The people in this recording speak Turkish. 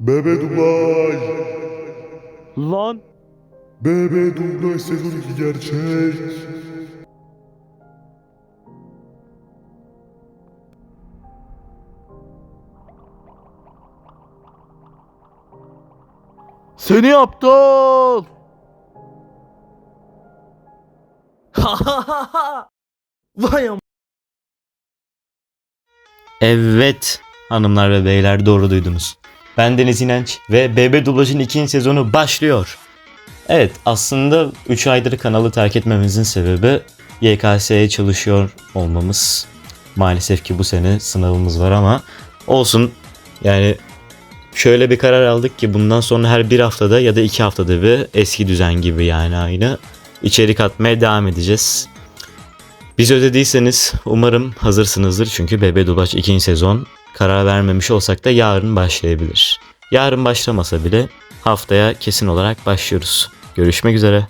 Bebe dublaj. Lan Bebe dublaj sezon 2 gerçek. seni aptal. Vay am Evet hanımlar ve beyler doğru duydunuz. Ben Deniz İnanç ve BB Dublaj'ın ikinci sezonu başlıyor. Evet aslında 3 aydır kanalı terk etmemizin sebebi YKS'ye çalışıyor olmamız. Maalesef ki bu sene sınavımız var ama olsun yani şöyle bir karar aldık ki bundan sonra her bir haftada ya da iki haftada bir eski düzen gibi yani aynı içerik atmaya devam edeceğiz. Biz ödediyseniz umarım hazırsınızdır çünkü Bebe Dublaj 2. sezon karar vermemiş olsak da yarın başlayabilir. Yarın başlamasa bile haftaya kesin olarak başlıyoruz. Görüşmek üzere.